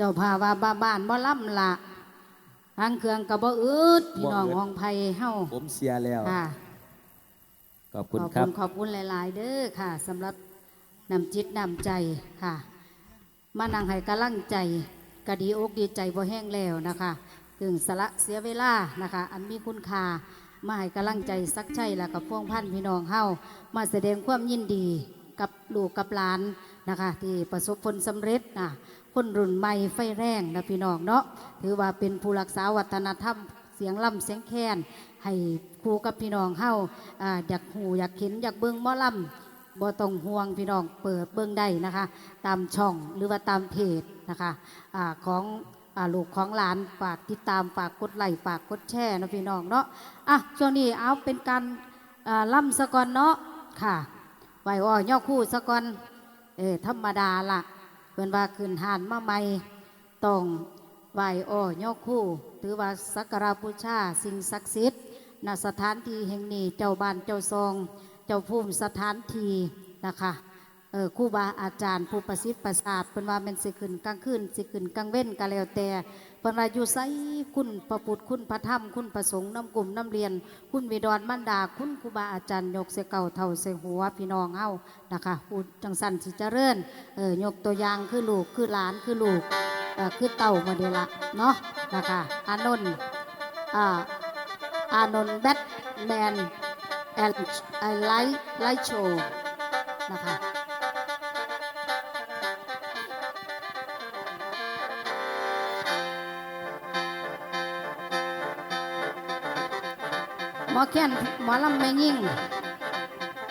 เจ้าภาว่าบ้าบ้านบ่ล่ำละทางเครื่องก็บ่อึดพี่น้องบ่อึดห้องไผ่เฮาผมเสียแล้วค่ะขอบขคุณอบครัคุบณขอบคุณหลาย ๆ เด้อค่ะสำหรับนำจิตนำใจค่ะ มานั่งให้กำลังใจก็ดีอกดีใจบ่แห้งแล้วนะคะถึงสละเสียเวลานะคะ อันมีคุณค่ามาให้กำลังใจสักใช่แล้วกับพวงพันพี่น้องเฮามาแสดงความยินดีกับลูกกับหลานนะคะ ที่ประสบผลสำเร็จนะ คนรุ่นใหม่ไฟแรงนะพี่น้องเนาะถือว่าเป็นผู้รักษาวัฒนธรรมเสียงล่ำเสียงแคนให้ครูกับพี่น้องเฮาอ่าอยากหูอยากเห็นอยากเบิ่งมอลำบ่ต้องห่วงพี่น้องเปิดเบิ้งได้นะคะ ตามช่องหรือว่าตามเพจนะคะอาของอลูกของหลานฝากติดตามฝากกดไลค์ฝากกดแชร์นะพี่น้องเนาะอะช่วงนี้เอาเป็นการล่ำสะกอนเนาะค่ะไหวอ้อย่อคู่สะกอนเออธรรมดาละเพิ่นว่าขึ้นหานมาใหม่ต้องไหวอ้อยกคู่ ถือว่าสักการะบูชาสิ่งศักดิ์สิทธิ์ณสถานที่แห่งนี้เจ้าบ้านเจ้าซอง เจ้าภูมิสถานทีนะคะ ออครู่บาอาจารย์ผู้ประสิทธิ์ประสาทเป็นว่าเป็นสิขึ้นกลางคืนสิขึ้นกลางเว้นก็แล้วแต่เป็นว่าอยู่ไสคุณพระพุทธคุณพระธรรมคุณพระสงฆ์น้ำกลุ่มน้ำเรียน คุณวิดรมันดาคุณครูบาอาจารย์ยกเสเก่าเท่าเสหัวพี่น้องเฮานะคะพูดจังสันสิเจริญเออยกตัวอย่างคือลูกคือหลานคือลูกเออคือเต่ามาเดละเนาะนะคะอานนท์อ่าอานนท์แบทแมนแอนไลท์ไลท์โชว์นะคะ แค้นหมอลำไม่ยิ่ง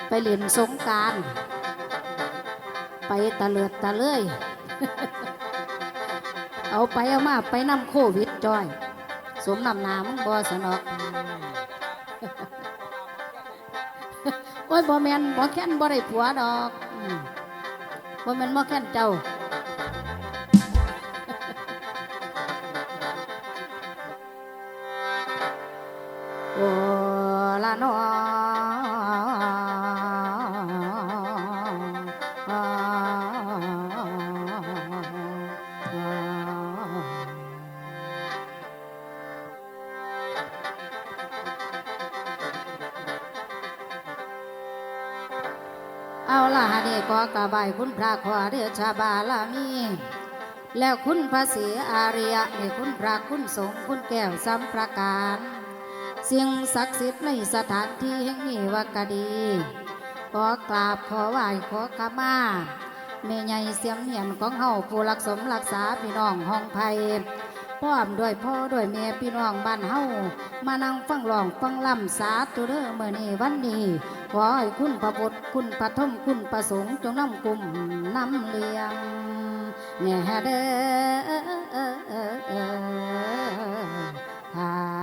ไปเล่นสงการ ไปตะเลิดตะเลยเอาไปเอามาไปนำโควิดจอย สมนำนามึงบอสนอกโอ้ยบ่แมนบ่แค้นบ่ได้ผัวดอกบ่แมนบ่แค้นเจ้าโอ้ ละนอเอาล่ะฮะนี่ขอกราบไหว้คุณพระขอเดชะบารมีแล้วคุณพระศรีอาริยะนี่คุณพระคุณสงคุณแก้วสัมประการ สิ่งศักดิ์สิทธิ์ในสถานที่แห่งนี้ว่ากดี ขอกราบขอไหว้ขอขมาเมใหญ่เสียมเหียนของเฮาผู้รักสมรักษาพี่น้องห้องไผ่พร้อมด้วยพ่อด้วยแม่พี่น้องบ้านเฮามานั่งฟังร้องฟังลำสาตุเด้อเมื่อนี้วันนี้ขอให้คุณพระพุทธคุณพระธรรมคุณพระสงฆ์จงนำกลุ่มนำเลี้ยงแน่เด้อ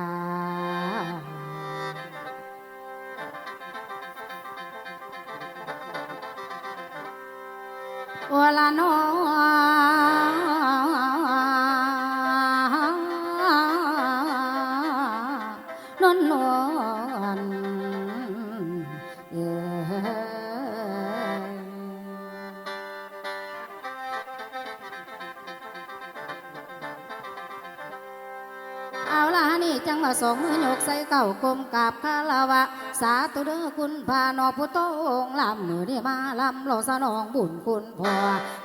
ค่ะโอลานอ สองมือยกใส่เก่ากลมกราบคาราวะ สาธุเด้อคุณพานอพุทโธองค์ลำมือนี่มาลำโลสนองบุญคุณพ่อ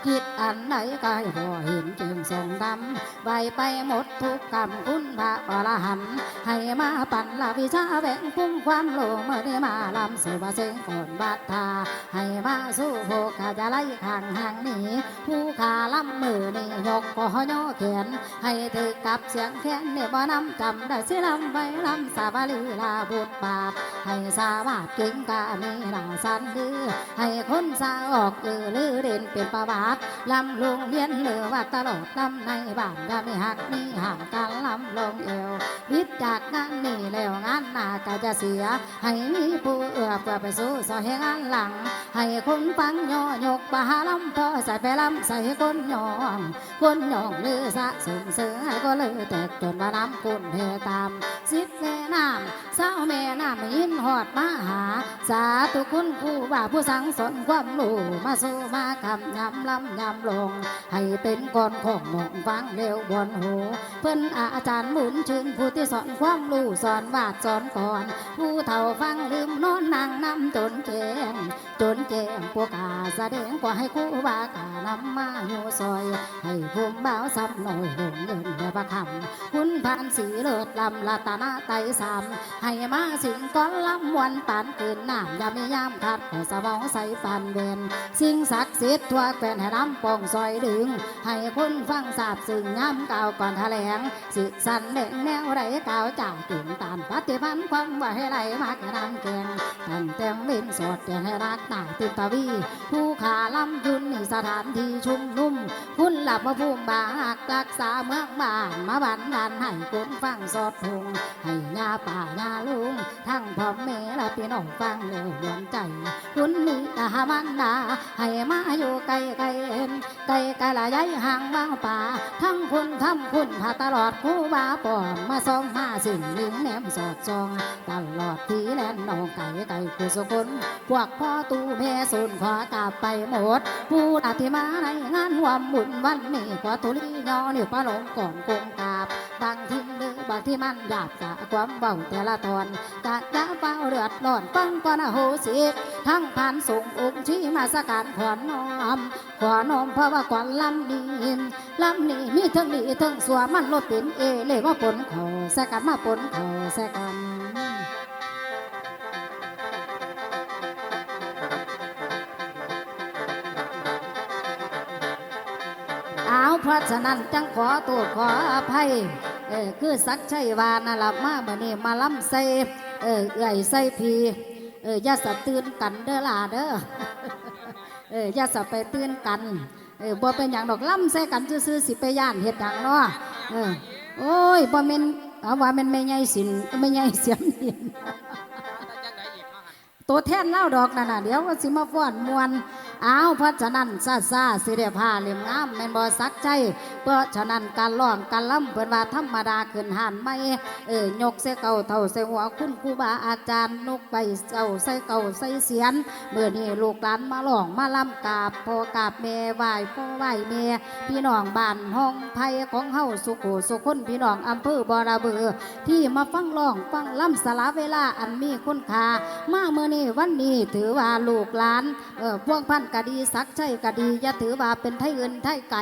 คิดอันไหนก็ให้พ่อเห็นจึงทรงดำไว้ไปหมดทุกกรรมคุณพระอรหันต์ให้มาปั่นละวิชาแบ่งคุ้มความโลเมื่อได้มาลำสืบว่าเสงฝนบาดทาให้มาสู้โภกาจะไล่ห่างห่างหนีผู้ขาลำมือนี่ยกก็ย่อแขนให้ถือกับเสียงแค้นเนี่ยบ่นำจำได้สิลำไว้ลำสาบาลีลาบุตรบาปให้สาวาดเก่งกามีหนาสันดื้อให้คนสาออกเออลือเด่นเป็นประวัติลำลงเรียนเลือว่าตลอดลำในบ้านก็ไม่หักมีห่างกันลำลงเอววิจากงานนี้แล้วงานหน้าก็จะเสีย ให้มีผู้เอื้อเพื่อไปสู่สอยงานหลัง ให้คนฟังย่อยกบาลำพอใส่ไปลำใส่คนยองคนยองลือสะสมเสือให้ก็เลยแตกจนว่าน้ำกุนเทตามสิบ แม่น้ำสาวแม่น้ำยินหอดมาหา สาธุคุณครูว่าผู้สังสอนความรู้มาสู่มาคำยำลำยำลง ให้เป็นก่อนของหมองฟังเร็วบนหู เพิ่นอาจารย์หมุนชื่นผู้ที่สอนความรู้สอนวาดสอนก่อน ผู้เฒ่าฟังลืมนอนนั่งนำจนแกงจนแกงพวกกาแสดงกว่าให้ครูบากานำมาอยู่ซอย ให้ภูมิบ่าวซับหน่อยลงเงินเดือประคำคุณผ่านสีเลิศลำลาตานาไตสามใให้มาสิงก้อนลำวันปานคืนน้ำยามียามคัดให้สมองใส่ฟันเวนสิ่งศักดิ์สิทธิ์ทั่วแควนให้น้ำปองซอยดึง ให้คุณฟังสาบซึ่งย้ำกล่าวก่อนแถลงสิสันเด่งแนวไรกล่าวจากจุ่มตานปฏิพันธ์ความว่าให้ไหลมากน้ำแกงตั้งเต็มบินสดแกงให้รักหน้าตินตะวีผู้ขาลำยุนนี่สถานที่ชุมนุมคุณหลับมาภูมิบาหักรักษาเมืองบ้านมาบันดาลให้คุณฟังสอดพงให้ยาป่ายาลุงทั้งพ่อแม่และพี่น้องฟังเร็วหวนใจ คุณมีตามันดาให้มาอยู่ไกลไกลเอ็นไกลไกลละย้ายห่างบางป่า ทั้งคุณทำคุณพาตลอดผู้บาปอมมาสองมาสิ่งลิงแหนมสอดจอง ตลอดที่แลนน้องไก่ไก่คือสุคนพวกพ่อตูแม่สูนขอกลับไปหมด ผู้อธิมาในงานหวามบุญวันนี้ขอทุลียอนิ้วปลาหลงก่อนกงกาบบางทีหรือ บางที่มันหยาบกะความเบาแต่ละตอนกะจะเฝ้าเลือดร้อนฟังก่อนอโหสิทั้งผ่านส่งองค์ที่มาสการขอนน้อมขอน้อมเพราะว่าก่อนลำดีลำนี้มีทั้งดีทั้งสัวมันลดเป็นเอเลยว่าปนเขาสกันมาปนเขาสกันเอาเพราะฉะนั้นจังขอตัวขออภัย เออคือสักชัยวานะลับมาเมื่อนี้มาล้ำใส่เออเอื่อยใส่พีเอออย่าสะตื่นกันเด้อล่ะเด้อเอออย่าสะไปตื่นกันเออบ่เป็นอย่างดอกล้ำใส่กันซื่อๆสิไปย่านเฮ็ดหยังเนาะเออโอ้ยบ่แม่นเอาว่าแม่นแม่ใหญ่สินแม่ใหญ่เสียมดินตัวแท่นเล่าดอกนั่นน่ะเดี๋ยวก็สิมาฟ้อนมวน อ้าวเพราะฉะนั้นซาซาสิเดผ้าเหลี่ยมงามแม่นบ่สักใจ เพราะฉะนั้นการร้องการล่ำเพิ่นว่าธรรมดาขึ้นหันไม่เออยกใส่เก่าเท่าใส่หัวคุณครูบาอาจารย์นกไปเจ้าใส่เก่าใส่เสียนเมื่อนี้ลูกหลานมาร้องมาล่ำกาบพอกาบแม่ไหวพ่อไหว้แม่พี่น้องบ้านห้องไทยของเฮาสุโขสุคนพี่น้องอำเภอบอระเบือที่มาฟังร้องฟังล่ำสละเวลาอันมีคุณค่ามาเมื่อนี้วันนี้ถือว่าลูกหลานเออพวกพันกะดีสักใช่กะดีอย่าถือว่าเป็นไทยเอินไทยไก่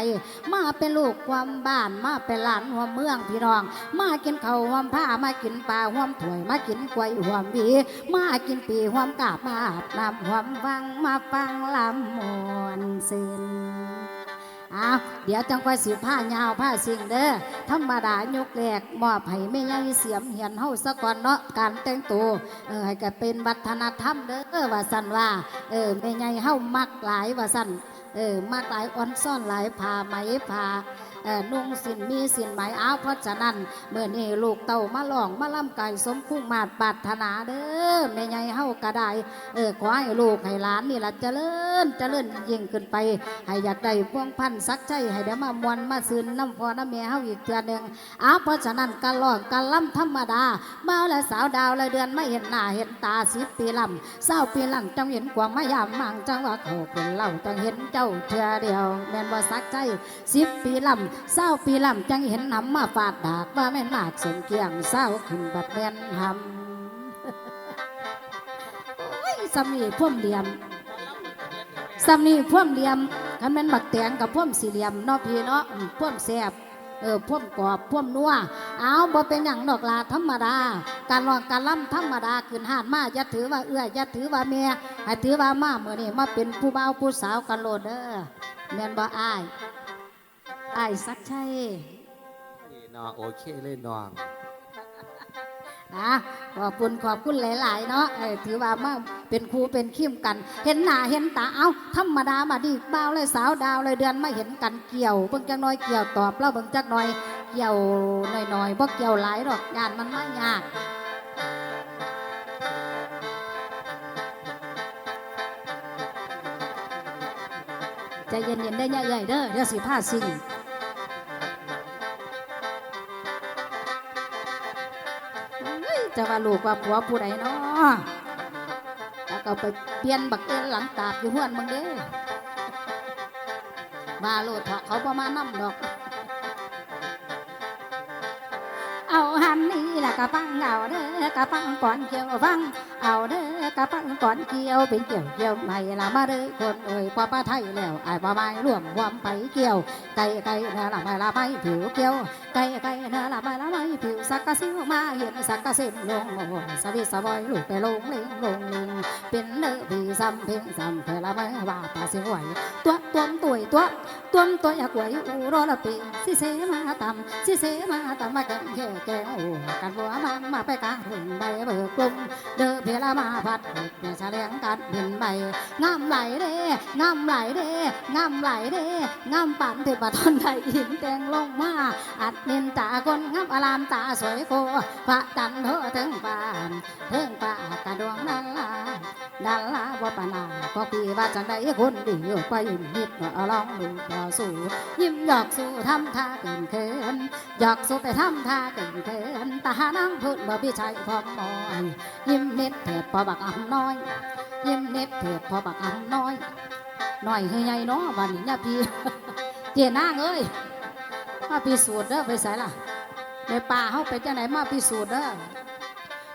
มาเป็นลูกความบ้านมาเป็นหลานหัวเมืองพี่น้อง มากินข้าวหวมผ้ามากินปลาหวมถ้วยมากินกล้วยหวมีมากินปีหวมกาบมาอาบน้ำหวมฟังมาฟังลำมวนเส้น อ้าวเดี๋ยวจังค่อยสิผ้ายาวผ้าสิ่งเด้อธรรมดายกแรกมอบให้แม่ยายเสียมเหียนเฮาซะก่อนเนาะการแต่งตัวเออให้ก็เป็นวัฒนธรรมเด้อว่าสั่นว่า เออแม่ยายเฮามักหลายว่าสั่นเออมักหลายอ่อนซ่อนหลายผ้าไหมผ้า นุ่งสินมีสินไหมอ้าวเพราะฉะนั้นเมื่อนี้ลูกเต่ามาหลองมาล่ำไก่สมคุ้งมาดปารถนาเด้อแม่ยายเฮาก็ไดเออขอให้ลูกให้หลานนี่ละเจริญเจริญยิ่งขึ้นไป ให้อยากได้พวงพันสักใจให้เดี๋ยวมามวนมาซื้อน้ำพอน้ำเมียเฮาอีกเดือนหนึ่งอ้าวเพราะฉะนั้นการหลองการล่ำธรรมดาเมาและสาวดาวและเดือนไม่เห็นหน้าเห็นตาสิบปีลำเศร้าปีหลังจังเห็นกวางมายามมังจังว่าเขาเป็นเล่าจังเห็นเจ้าเทือเดียวแม่นว่าสักใจสิบปีลำเศร้าปีลำจังเห็นน้ำมาฟาดดากว่าแม่นมากสมเกียงเศร้าขึ้นบัดแม่นหำสำนีพ่วมเหลี่ยมสำนีพ่วมเหลี่ยมคันแม่นบักแตงกับพ่วมสี่เหลี่ยมนาะพี่เนาะพ่วมแสบเออพ่วมกรอบพ่วมนัวเอาบ่เป็นอย่างดอกลาธรรมดา การรองการล่ำธรรมดาขึ้นหานมาอย่าถือว่าเอื้ออย่าถือว่าเมียให้ถือว่ามาเมื่อนี้มาเป็นผู้บ่าวผู้สาวกันโลดเด้อแม่นบ่อาย อายสักใช่นี่น้องโอเคเลยน้องนะขอบคุณขอบคุณหลาย ๆ เนาะเออถือว่ามาเป็นครูเป็นขิมกัน เห็นหน้าเห็นตาเอ้าธรรมดามาดีบ่าวเลยสาวดาวเลยเดือนมาเห็นกันเกี่ยวเบิ่งจักหน้อยเกี่ยวตอบเราเบิ่งจักหน้อยเกี่ยวหน่อยๆบ่เกี่ยวหลายดอกงานมันไม่ยาก ใจเย็นๆได้ใหญ่ๆเด้อเดี๋ยวสิผ้าสิ่ง จะว่าลูกว่าผัวผู้ใดเนาะแล้วก็ไปเปลี่ยนบักเอ็นหลังตาดอยู่ห้วนมึงเด้อมาโลดเถาะเขาประมาณน้ำดอก เอาหันนี่แหละกะฟังเอาเด้อกะฟังก่อนเกี่ยวฟัง เอาเด้อกะฟังก่อนเกี่ยวเป็นเกี่ยวเกี่ยวไม่ละมาเด้อคนเอ่ยป้าป้าไทยแล้วไอ้ป้าไม้ร่วมวมไปเกี่ยวไก่ไก่เนื้อละไม่ละไม่ผิวเกี่ยว ไก่ไก่เนื้อละม่ละไม่ผิวสักกะซิวมาเห็นสักกะส้นลงโอ้สวิสบอยลูกไปลงเล่งลงลิงเป็นเนื้อผีซ้ำเพ่งซ้ำเพละไม่ว่าตาสิไหวตัวตัวมตุยตัวตัวมตัวอยากไหวอูรอละปีสิเสมาตำสิเสมาตำมาแกงแค่แกงโอ้กันบัวมันมาไปกลางถึงใบเบิกกลุ่มเด้อเพลามาพัดเดี๋ยวเฉลียงกัดบินใบงามไหลเด้งามไหลเด้งามไหลเด้งามปั่นเที่ปะทอนไทยหินแตงลงมาอัดนินตาคนงามอารามตาสวยโคพระจันทร์เถอถึงป่านถึงป่ากระดวงนั่นลาดันลาบ่ปานาก็ปีว่าจังใดคนดีไปยิ้มนิดเอาลองดูต่อสู้ยิ้มหยอกสู้ทำท่าเกินเขินหยอกสู้ไปทำท่าเกินเขินตานังพูดบ่พี่ชายพร้อมมอยยิ้มนิดเถิดพอบักอ่ำน้อย ยิ้มนิดเถิดพอบักอ่ำน้อยน้อยให้ใหญ่เนาะวันนี้พี่เจียนางเอ้ย มาพิสูจน์เด้อไปใส่ล่ะในป่าเขาไปจังไหนมาพิสูจน์เด้อ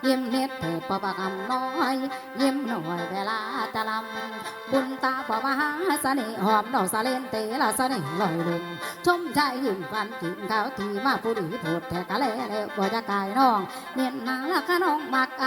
ยิ้มนิดเถิดพอบักำน้อย ยิ้มหน่อยเวลาจะลำบุญตาพอมาหาเสน่ห์หอมดอกสะเลนเตละเสน่ห์ลอยลงชมชายยิ้มฟันกินข้าวทีมาผู้ดีโผดแทกะเลแล้วบ่จะกายน้องเนียนนาละคะน้องมักไอ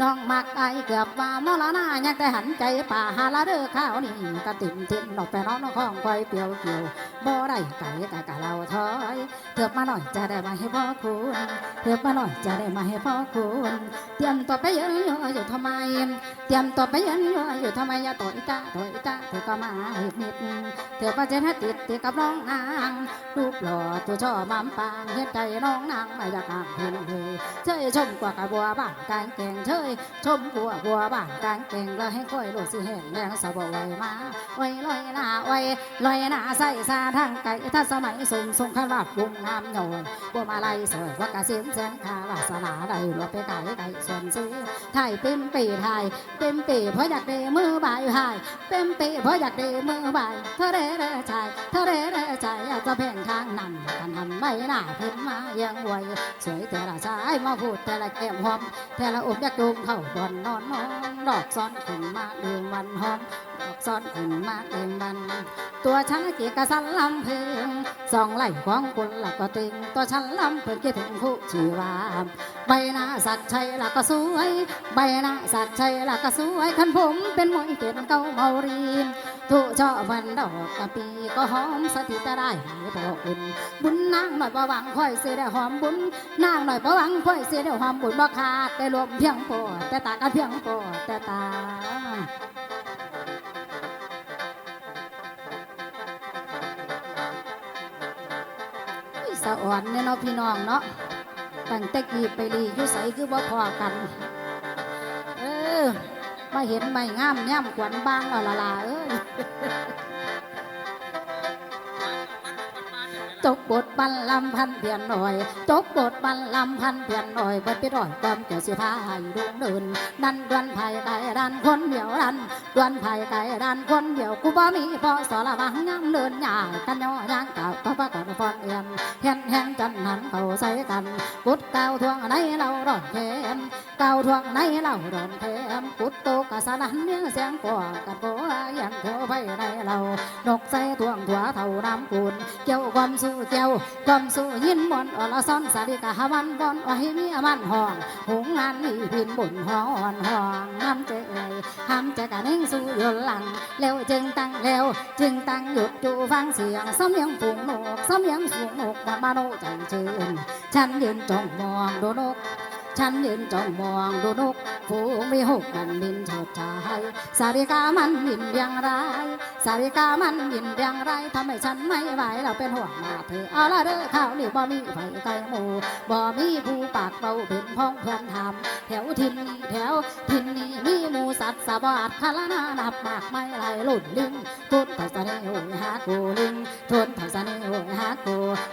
น้องมักไอเกือบว่ามรณะยังแต่หันใจป่าหาละเด้อข้าวนี่กะติ่มติ่มดอกแต่น้องน้องของคอยเปียวเกี่ยวบ่ได้ไก่กะกะเราถอยเถิบมาหน่อยจะได้มาให้พ่อคุณเถิบมาหน่อยจะได้มาให้พ่อคุณเตรียมตัวไปเยอะๆอยู่ทำไม เตรียมตัวไปเยอะๆอยู่ทำไมอย่าต่อยจ้าต่อยจ้าเธอก็มาอีกนิดเธอประเจนให้ติดติดกับน้องนางรูปหล่อตัวชอบมามปางเฮ็ดใจน้องนางไม่อยากห่างเพิ่นเลยเชยชมกว่ากระบัวบ้านกางแกงเชยชมบัวบัวบ้านกางแกงแล้วให้ค่อยโลดสิแห้งแรงสะบไว้มาไว้ลอยหน้าไว้ลอยหน้าใส่ซาทางไก่ถ้าสมัยสูงทรงขลาดบุงงามโยนบัวมาลัยสวยว่ากระเสียนแสงคาวาสนาได้รวไปไก่ไก่ส่วนซื้อไทยเต็มปีไทยเต็มปีเพราะอยากได้มือบายหายเต็มปีเพราะอยากได้มือบายเธอเร่เร่ใจเธอเร่เร่ใจอยากจะเพ่งทางนั้นกันหันไม่น้าเพิ่นมายังไวสวยแต่ละชายมาพูดแต่ละแก้มหอมแต่ละอุบยักจูเข้าบอนนอนมองดอกซ้อนขึ้นมาเดือนวันหอมดอกซ้อนขึ้นมาเดือนวันตัวฉันเกียกะสันลำพึงสองไหล่ของคุณหลักก็ตึงตัวฉันลำเพิ่นคิดถึงผู้ชีวาใบหน้าสักชัยลักก็สวย ใบหน้าสักชัยลักก็สวยคันผมเป็นมวยเต็นเก้าเมารีนทุช่อมันดอกกะปีก็หอมสถิตได้ให้บอกคุณบุญนางหน่อยประวังค่อยเสียได้หอมบุญนางหน่อยประวังค่อยเสียได้หอมบุญบ่ขาดได้รวมเพียงพอแต่ตากันเพียงพอแต่ตาอุ้ยสะอ่อนเนี่ยเนาะพี่น้องเนาะ ตั้งแต่กีไปรีอยู่ใสคือบ่พอกัน เออมาเห็นไม่งามย่ำขวัญบ้างเอาละลาเอ้ยจบ บทบันลำพันเพียนหน่อย จบบทบันลำพันเพียนหน่อยเบิดไปร่อยความเกี่ยวสิพาให้ดวงเดินดันดวนไผ่ไก่ดันคนเดียวดันดวนไผ่ไก่ดันคนเดียวกูบ่มีพอสารวังย่ำเดินหยากันย่อย่างเก่าก็ปรากฏฟอนเอียนเห็นแห่งจันหันเขาใส่กันกุดเก่าทวงในเราร้อนเทมเก่าทวงในเราร้อนเทมกุดโตกะสนันเนื้อเสียงกว่ากันโบอย่างเทวไฟในเรานกใส่ทวงถั่วเท่าน้ำปูนเกี่ยวความสู้เกี่ยวความสู้ยินมนอลซ้อนสาริกาฮวันบอนว่าให้มีอวันห้องหงงานนี่พินบุญหอนห้องห้ามเจเอ่ยห้ามเจกะนิ่งสู้ยนหลังเร็วจึงตั้งเร็วจึงตั้งหยุดจูฟังเสียงซ้ำยังฝูงนกซ้ำยังฝูงนกมามาโนจังชื่นฉันยืนจ้องมองดูนก ฉันยืนจ้องมองดูนกฝูงมีหกมันบินเฉิดฉายสาริกามันบินอย่างไร สาริกามันบินอย่างไรทำให้ฉันไม่ไหวเราเป็นห่วงหน้าเธอเอาละเด้อข้าวนี่บ่มีไฟไก่หมูบ่มีผู้ปากเบาเป็นพ้องเพื่อนทำแถวทินนี้แถวทินนี้มีหมูสัตว์สะบาดคาลนานับมากไม่ไหลลุ่นลิงทุนเท่าสะเนโอยหากูลิงทุนเท่าสะเน โก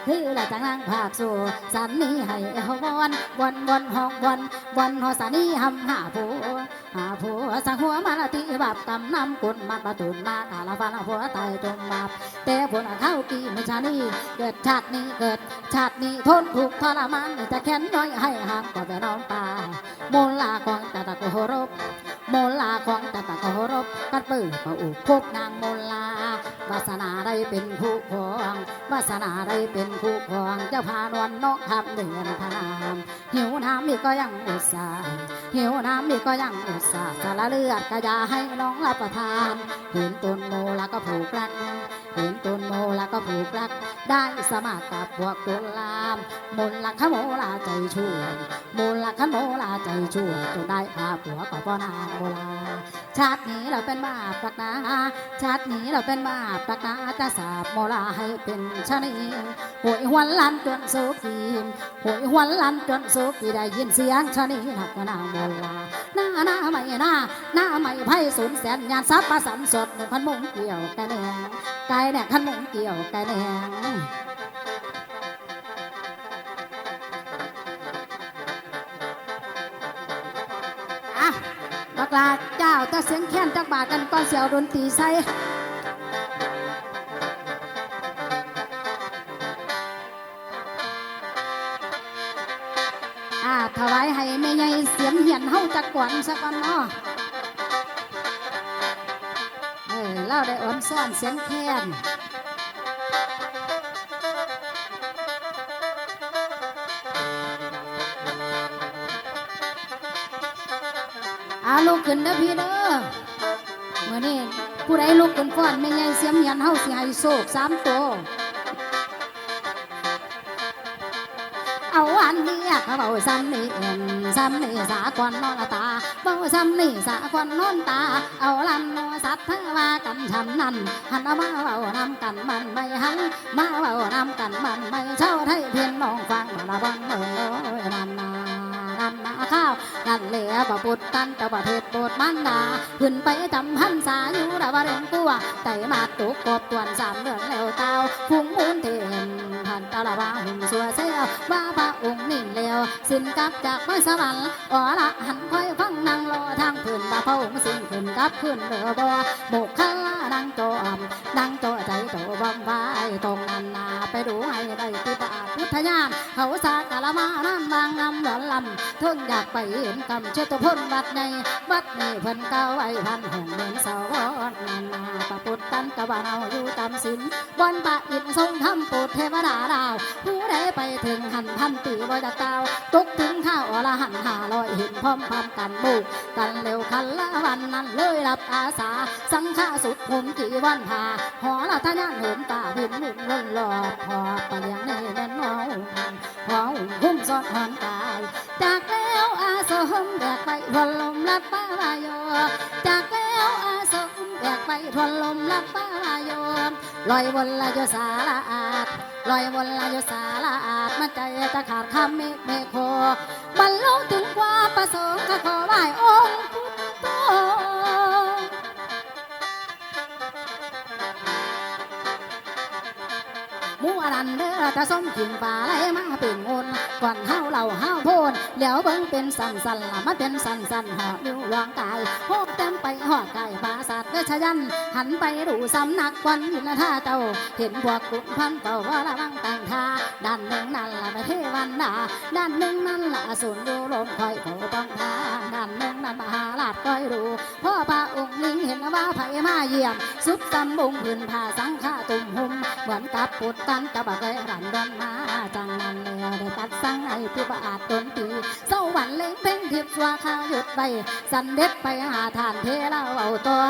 คือละจังนั่งภาคสู่สันนี้ให้เอววอนวอนวอนห้องวอนวอนหอสานีหำหาผัวหาผัวสังหัวมาละติบับกำน้ำกุนมาประตุนมากาละฟันผัวตายจมบับแต่ผลเข้ากีไม่ชานีเกิดชาตินี้เกิดชาตินี้ทนทุกทรมานจะแค้นน้อยให้ห่างก็ไปนอนตาโมลาของตาตะโกรบโมลาของตาตะโกรบกัดปื้อปะอุพบนางโมลาวาสนาได้เป็นผู้ครองวาสนาได้เป็นผู้ครองจ้าพานวลนกทับเดือนพามหิวน้ำมีก็ยังอุตส่าห์หิวน้ำมีก็ยังอุตส่าห์สารเลือดกระยาให้น้องรับประทาน เห็นต้นโมละก็ผูกรักเห็นต้นโมละก็ผูกรัก ได้สมัครกับพวกกุลามมนลักขโมลาใจชั่วมนลักขโมลาใจชั่วจนได้พาผัวกับพ่อนางโมลา ชาตินี้เราเป็นบาปปักนาชาตินี้เราเป็นบาปปักนาจะสาบโมลาให้เป็นชะนีหวยหวนลันจนโซกีหวยหวนลันจนโซกีได้ยินเสียงชะนีหักนางโมลาหน้าหน้าไม่หน้าหน้าไม่ไพ่สูญแสนยานทรัพย์ประสันสดพันมุงเกี่ยวกันแหงไก่เนี่ยขันมุงเกี่ยวกันแหง กลาเจ้าตะเสียงแค้นจักบาทกันก่อนเสียวดนตรีใส่อาถวายให้แม่ใหญ่เสียงเหียนเฮาจักกวนซะก่อนเนาะเออเล่าได้อ่อนซ่อนเสียงแค้น อาลูกขึ้นเด้อพี่เด้อเมื่อนี้ผู้ใดลูกขึ้นฟ้อนแม่ใหญ่เสียงเหียนเฮาสิให้โศกสามตัวเอาอันเนี้ยเขาเบาซ้ำนี่เอ็มซ้ำนี่สากวนนอนตาเบาซ้ำนี่สากวนนอนตา เอาลำนอสัตว์เธอว่ากันทำนั่นหันมาเบานำกันมันไม่หันมาเบานำกันมันไม่เช่าไทยเพียน้องฟังมาละวันโอ้ยนันนานันนาข้าวนั่นเหลือบ่ปุดตันเจ้าประเทศโบดมันดาขึ้นไปจำพันษาอยู่ระบาเร่งกัวไต่มาตุกกบตวนสามเดือนแล้วเต้าพุ่งมูนเต็มันตาละบาหุ่นสัวเซลว่าพระองค์นิ่งเลวสิ้นกับจากไม่สวรรค์อ๋อละหันคอยฟังนางรอทางพื้นบาพระองค์สิ้นขึ้นกับขึ้นเรือบ่โบกขลานางโจอมนางโจใจโตบำไว้ตรงนั้นนาไปดูให้ได้ที่บาทพุทธญาณเขาสากะละมานั่นนางนำหลอนลำเทิงอยากไปเห็นกำเชตุพ้นวัดในวัดนี้เพิ่นเก้าไว้พันหงเมือสวรรค์นานาปะปุตตันกะบานเอาอยู่ตามสินบนปะอินทรงทำโปรดเทวดาดาวผู้ใดไปถึงหันพันตีบอยตะเตาตกถึงข้าวอรหันหาลอยห็นพร้อมพามกันบุกกันเร็วคันละวันนั้นเลยรับอาสา สังฆาสุดผมกี่วันหาหอละทะยานเห็นตาหินหุ่นล้นหลอดพอปะเลียงในแม่นหอหอหุ้มซอดหอนกายจากแล้วอาสมแบกไปทวนลมลัดป้าวายโยจากแล้วอาสมแบกไปทวนลมลัดป้าวายโยลอยวนละโยสาละอาด ลอยวนลายสาลาอาบมันใจตะขาดคำเมฆเมฆโคบรรลุถึงความประสงค์ข้าขอไหว้องค์พุทโธมู่อรันเด้อตะส้มขิงป่าไหลมาเป็นมนก่อนเฮาเหล่าเฮา เดี๋ยวเบิ่งเป็นสันสันละมันเป็นสันสันหอดอยู่รองกายโหดเต็มไปหอดกายปราศาสตร์เดชยัน หันไปดูสำนักวันยินละท่าเจ้า เห็นพวกกุนพันเป่าว่าระวังต่างทาด้านหนึ่งนั่นละปเทวันดาด้านหนึ่งนั่นละสูรดูลมคอยเป่าบังทางด้านหนึ่งนั่นมหาราชคอยดูพ่อพระองค์ลิงเห็นว่าไผ่มาเยี่ยม สุดตำบุงพื้นผ้าสังฆาตุ่มหุมเหมือนกับปุดตันจะบักไกรันดอนมาจังนั้นแล้วได้ตัดสั่งให้ผู้ประอาจตนตีเศร้าหวันเล่งเพ่งทิพย์ว่าข้าหยุดไปสันเด็ดไปหาทานเทเล่าเอาตัว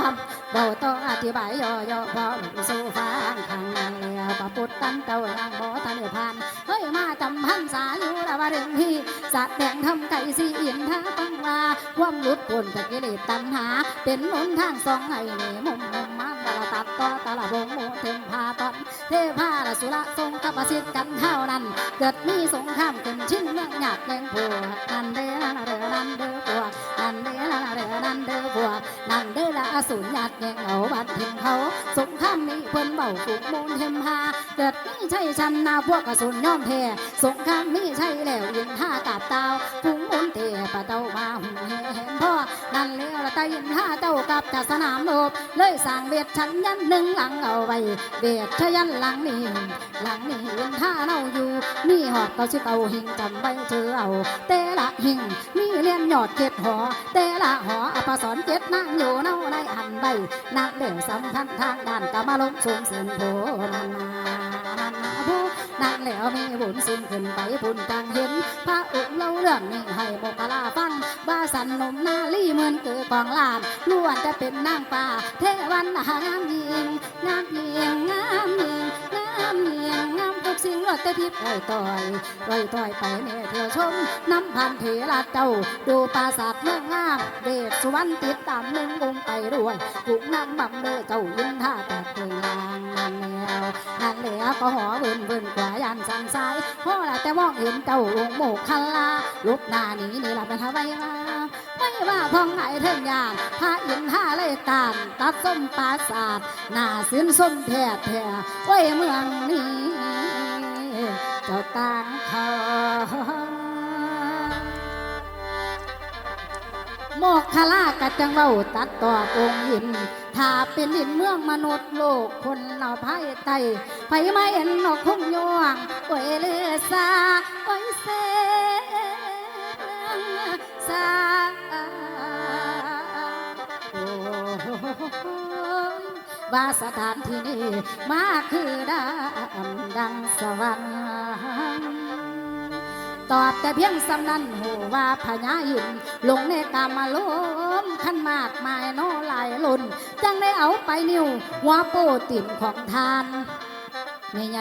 เบาตัวอธิบายย่อย่อพอหลุดสู่ฟ้าข้างนั้นแล้วปะปุดตันเจ้าล่างบ่ทันได้ผ่านเฮ้ยมาจำพันษาอยู่ละว่าเรื่องที่สัตว์แดงทำไก่สีอินท่าปังว่าความหลุดพ้นจากกิเลสตัณหา เป็นหนทางสองให้เนมุมมุมมัน ตัดต่อตาละบงโมเทมพาตอนเทพาละสุระทรงกับประสิทธิ์กันเท่านั้น เกิดมีสงครามขึ้นชิ้นเมืองหยาดแรงผัวนั่นเด้อนั่นเด้อนั่นเด้อพวก นั่นนั่นเด้อเดอนันเด้อพวนันเด้อละสูรหยาดแยงเอาบัดเห็นเขาสงครามนี้เพิ่นเบาฝูกมูลเทมหาเกิดนี่ใช่ชันนาพวกกระสุนย่อมแพ้สงครามนี้ใช่แล้วยินห้ากาบเตาพุงมุนเทปะเต้ามาหุ่นแห่งพ่อนั่นแล้วละตายินห้าเต้ากับจากสนามโลบเลยสร้างเวทชันยันหนึ่งหลังเอาไว้เวทชยันหลังนี้หลังนี้ยินห้าเน่าอยู่มีหอดก็ชื่อเอาหิงจำไว้เธอเอาแต่ละหิงมีเลียนยอดเจ็ดหอแต่ละหออภสรเจ็ดนั่งอยู่เน่าในหันใบนั่นเดือสำคัญทางด้านกรรมลงสูงสียงโพนันนานันนาผู้นั่นแล้วมีบุญสิ่งขึ้นไปบุญจังเห็น พระองค์เล่าเรื่องนี้ให้โมกลาฟังบาสันนมนาลีเหมือนเกิดกองลานล้วนจะเป็นนางป่าเทวันนางามยิงงามยิงงามยิงงามยิงงาม ทุกสิ่งรถแต่ทิพย์ลอยต่อยลอยต่อยไปเนเที่ยวชม น้ำพันเถระเจ้า ดูปราสาทเมืองงามเดชสุวรรณติดตามหนึ่งองไปด้วยถูกน้ำบำเดอเจ้ายินท่าแต่เพียงลางนั่นแนวนั่นแหละก็หอเบิ่นเบิ่นขวายันสันซ้ายพอละแต่มองเห็นเจ้าองโมกคันลาลุกหน้านี้นี่ละเป็นทำไมมาไม่ว่าพองไหนเทิงยางพระอินทร์ห้าเลยตานตัดส้มปราสาทหน้าสินส้มแท้แท้ไว้เมืองนี้ จ้าต่างเขาโมกขลากะจังเว้าตัดต่อองหิน ถ้าเป็นดินเมืองมนุษย์โลกคนเราไพ่ไตไผไม่เห็นนกคงยวงโอ้ยเลซาโอ้ยเซงซาโอ้ว่าสถานที่นี้มาคือดังดังสวรรค์ ตอบแต่เพียงสำนั้นหูว่าพญาหินลงในกามาล้มขันมากมายโนหลายลุนจังได้เอาไปนิ้วหัวโปติ่มของทานไม่ไง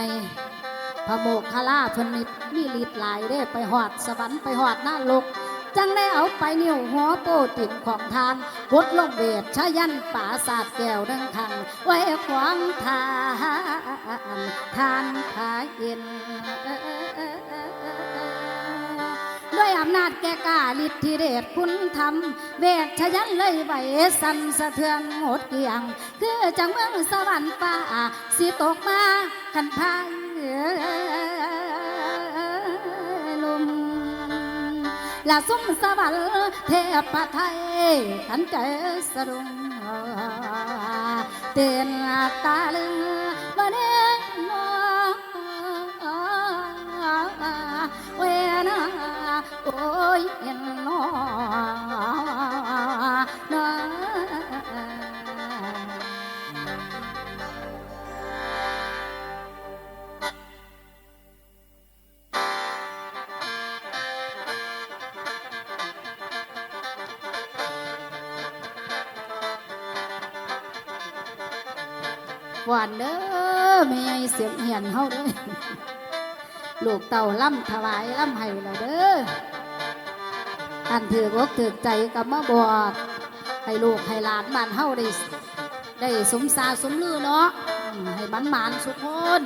พระโมกขลาพนิดมีฤทธิ์หลายได้ไปหอดสวรรค์ไปหอดหน้าลก จังได้เอาไปนิ้วหัวโปติ่มของทานบดลงเวทชายันป่าศาสตร์แก้วดังคัง ไว้ขวางทานทานขายเอ็น ด้วยอำนาจแก่กล้าฤทธิเดชคุณธรรมเวทชยันเลยไหวสันสะเทือนหดเกียง คือจังเมืองสวรรค์ป่าสิตกมาขันพายลมละสุ่มสวรรค์เทพไทยขันใจสะดุ้งเต้นตาลึง หวานเด้อไม่ให้เสียงเหียนเฮาเด้อลูกเต่าล่ำถวายล่ำให้เราเด้ออันถือกอกถือใจกับมาบอกให้ลูกให้หลานบ้านเฮาได้ได้สมซาสมลือเนาะให้มันหมานสุกคน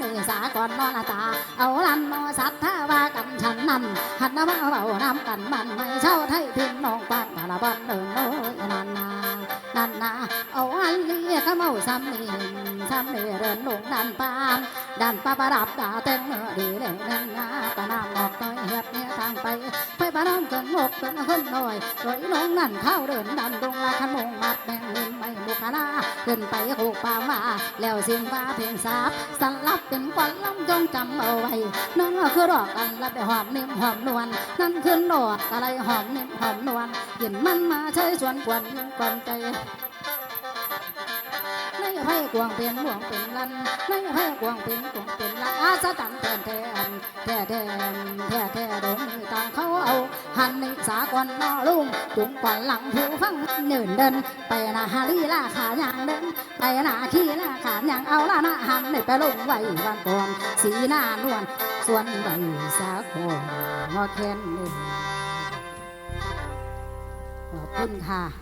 เนสาก่อนนอนตา เอาลันอสัตว์ท่าว่ากันฉันนั่นหันน้ำเบาน้ำกันมันไม่เช่าไทยพินน้องปานตะละบันเดินโน้ยนันนานันนาเอาอันเรียก็เมาซ้ำนินซ้ำเนเดินลงนันปาน ดันปาประดับตาเต็งเนื้อดีเลยนันนาปะนามออกต้อยเฮ็ดเนี่ยทางไปไปปะน้องเกินงกเป็นคนน้อยรอยน้องนั่นเข้าเดินดันดงละขนงมัดแบ่งเงินไม่บุคลาขึ้นไปโขกป่ามาแล้วเสียงฟ้าเพลงสาบสันลับเป็นควันลำจงจำเอาไว้นั่นคือดอกกันและไปหอมนิ่มหอมนวลนั่นคือดอกอะไรหอมนิ่มหอมนวลเห็นมันมาใช้ชวนกวนยิ่งกวนใจ ในไพ่กวางเป็นหวงเป็นลันในไพ่กวางเป็นกวางเป็นลันอาสตันแทนแทนแท้แทนแท้แท้ดงนี่ต่างเขาเอา หันนิสากวนนอลุงจุงกวนหลังผู้ฟังเนินเดิน ไปนาฮาลีลาขาอย่างเดินไปหนาขี้หน้าขาอย่างเอาละหนาหันในไปลงไว้วันก่อนสีหน้านวลส่วนใบสาคงอแค้นเลยขอบคุณค่ะ